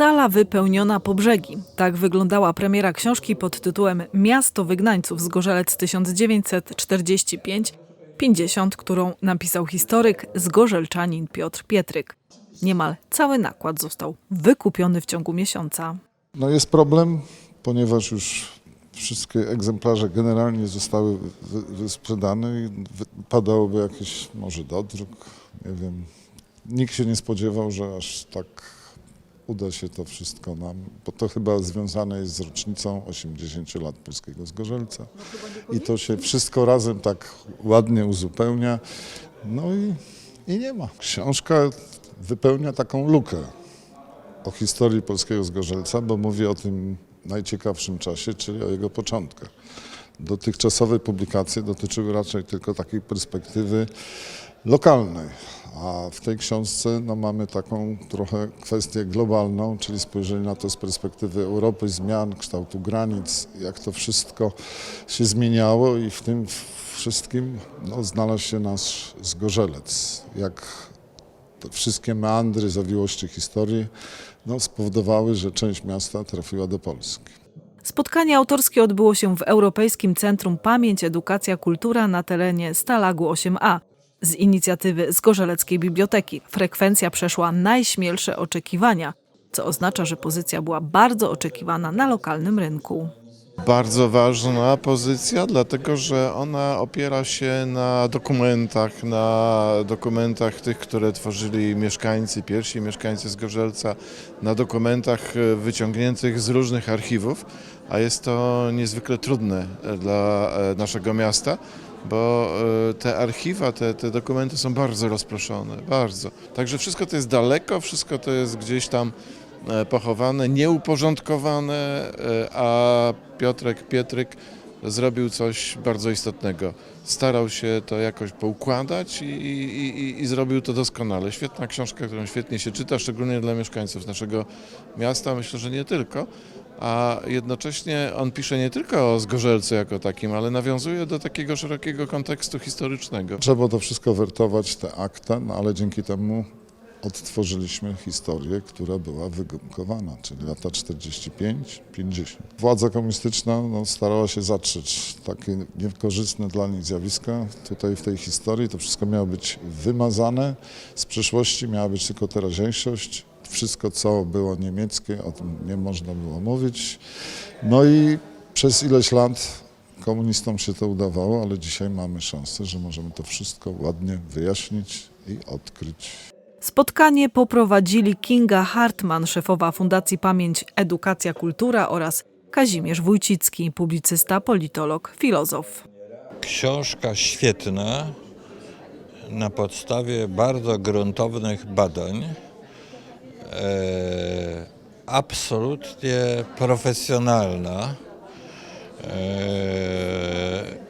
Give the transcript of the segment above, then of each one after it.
Sala wypełniona po brzegi. Tak wyglądała premiera książki pod tytułem Miasto Wygnańców z Gorzelec 1945-50, którą napisał historyk zgorzelczanin Piotr Pietryk. Niemal cały nakład został wykupiony w ciągu miesiąca. No jest problem, ponieważ już wszystkie egzemplarze generalnie zostały wy- wysprzedane i wypadałoby jakiś może dodruk, nie wiem. Nikt się nie spodziewał, że aż tak uda się to wszystko nam, bo to chyba związane jest z rocznicą 80 lat Polskiego Zgorzelca i to się wszystko razem tak ładnie uzupełnia, no i, i nie ma. Książka wypełnia taką lukę o historii polskiego Zgorzelca, bo mówi o tym najciekawszym czasie, czyli o jego początkach. Dotychczasowe publikacje dotyczyły raczej tylko takiej perspektywy lokalnej, a w tej książce no, mamy taką trochę kwestię globalną, czyli spojrzenie na to z perspektywy Europy, zmian, kształtu granic, jak to wszystko się zmieniało i w tym wszystkim no, znalazł się nasz Zgorzelec, jak te wszystkie meandry, zawiłości historii no, spowodowały, że część miasta trafiła do Polski. Spotkanie autorskie odbyło się w Europejskim Centrum Pamięć, Edukacja, Kultura na terenie Stalagu 8A. Z inicjatywy Zgorzeleckiej Biblioteki frekwencja przeszła najśmielsze oczekiwania, co oznacza, że pozycja była bardzo oczekiwana na lokalnym rynku. Bardzo ważna pozycja, dlatego że ona opiera się na dokumentach, na dokumentach tych, które tworzyli mieszkańcy, pierwsi mieszkańcy Zgorzelca, na dokumentach wyciągniętych z różnych archiwów, a jest to niezwykle trudne dla e, naszego miasta, bo e, te archiwa, te, te dokumenty są bardzo rozproszone, bardzo. Także wszystko to jest daleko, wszystko to jest gdzieś tam e, pochowane, nieuporządkowane, e, a Piotrek Pietryk zrobił coś bardzo istotnego. Starał się to jakoś poukładać i, i, i, i zrobił to doskonale. Świetna książka, którą świetnie się czyta, szczególnie dla mieszkańców naszego miasta, myślę, że nie tylko. A jednocześnie on pisze nie tylko o Zgorzelcu jako takim, ale nawiązuje do takiego szerokiego kontekstu historycznego. Trzeba to wszystko wertować, te akta, no ale dzięki temu odtworzyliśmy historię, która była wygumkowana, czyli lata 45-50. Władza komunistyczna no, starała się zatrzeć takie niekorzystne dla nich zjawiska. Tutaj w tej historii to wszystko miało być wymazane, z przeszłości miała być tylko teraźniejszość. Wszystko, co było niemieckie, o tym nie można było mówić. No i przez ileś lat komunistom się to udawało, ale dzisiaj mamy szansę, że możemy to wszystko ładnie wyjaśnić i odkryć. Spotkanie poprowadzili Kinga Hartman, szefowa Fundacji Pamięć, Edukacja, Kultura oraz Kazimierz Wójcicki, publicysta, politolog, filozof. Książka świetna, na podstawie bardzo gruntownych badań, e, absolutnie profesjonalna e,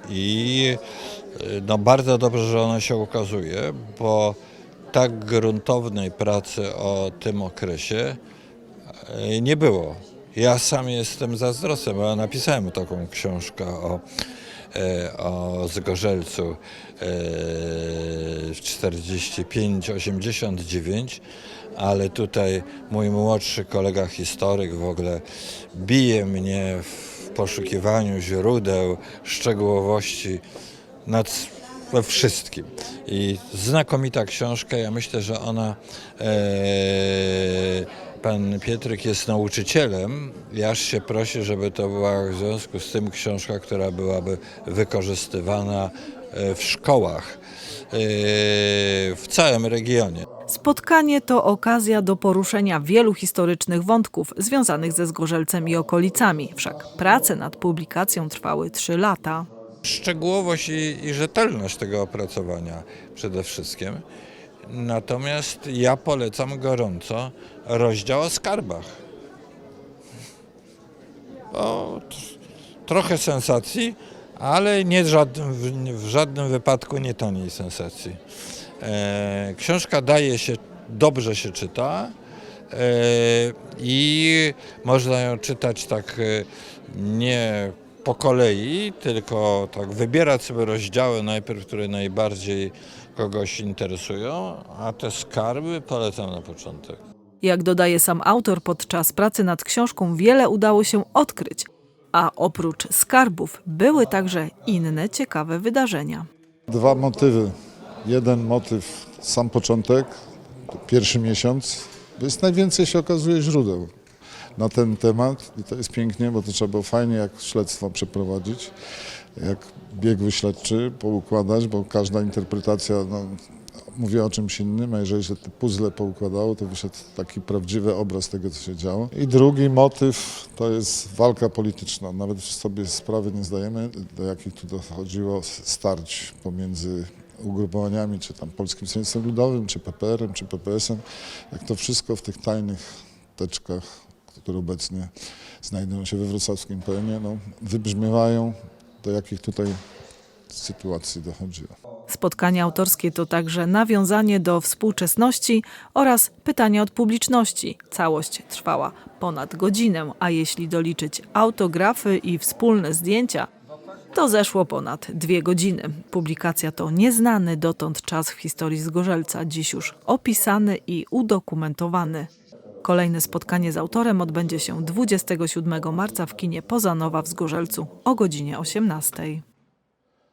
i e, no, bardzo dobrze, że ona się ukazuje, bo tak gruntownej pracy o tym okresie e, nie było. Ja sam jestem zazdrosny, bo ja napisałem taką książkę o, e, o Zgorzelcu e, w 45-89, ale tutaj mój młodszy kolega historyk w ogóle bije mnie w poszukiwaniu źródeł, szczegółowości nad, we wszystkim. I znakomita książka, ja myślę, że ona, e, pan Pietryk jest nauczycielem, i się prosi, żeby to była w związku z tym książka, która byłaby wykorzystywana e, w szkołach e, w całym regionie. Spotkanie to okazja do poruszenia wielu historycznych wątków związanych ze Zgorzelcem i okolicami, wszak prace nad publikacją trwały trzy lata. Szczegółowość i, i rzetelność tego opracowania przede wszystkim. Natomiast ja polecam gorąco rozdział o skarbach. O, trochę sensacji, ale nie żadnym, w, w żadnym wypadku nie taniej sensacji. E, książka daje się, dobrze się czyta e, i można ją czytać tak e, nie po kolei, tylko tak wybierać sobie rozdziały najpierw, które najbardziej kogoś interesują, a te skarby polecam na początek. Jak dodaje sam autor, podczas pracy nad książką wiele udało się odkryć, a oprócz skarbów były także inne ciekawe wydarzenia. Dwa motywy. Jeden motyw, sam początek, pierwszy miesiąc. To jest najwięcej się okazuje źródeł na ten temat i to jest pięknie, bo to trzeba było fajnie jak śledztwo przeprowadzić, jak biegły śledczy poukładać, bo każda interpretacja no, mówi o czymś innym, a jeżeli się te puzzle poukładało, to wyszedł taki prawdziwy obraz tego, co się działo. I drugi motyw to jest walka polityczna. Nawet sobie sprawy nie zdajemy, do jakich tu dochodziło starć pomiędzy ugrupowaniami, czy tam Polskim Stronnictwem Ludowym, czy PPR-em, czy PPS-em, jak to wszystko w tych tajnych teczkach, które obecnie znajdują się we wrocławskim PN-ie, no, wybrzmiewają, do jakich tutaj sytuacji dochodziło. Spotkania autorskie to także nawiązanie do współczesności oraz pytania od publiczności. Całość trwała ponad godzinę, a jeśli doliczyć autografy i wspólne zdjęcia, to zeszło ponad dwie godziny. Publikacja to nieznany dotąd czas w historii Zgorzelca, dziś już opisany i udokumentowany. Kolejne spotkanie z autorem odbędzie się 27 marca w kinie Pozanowa w Zgorzelcu o godzinie 18.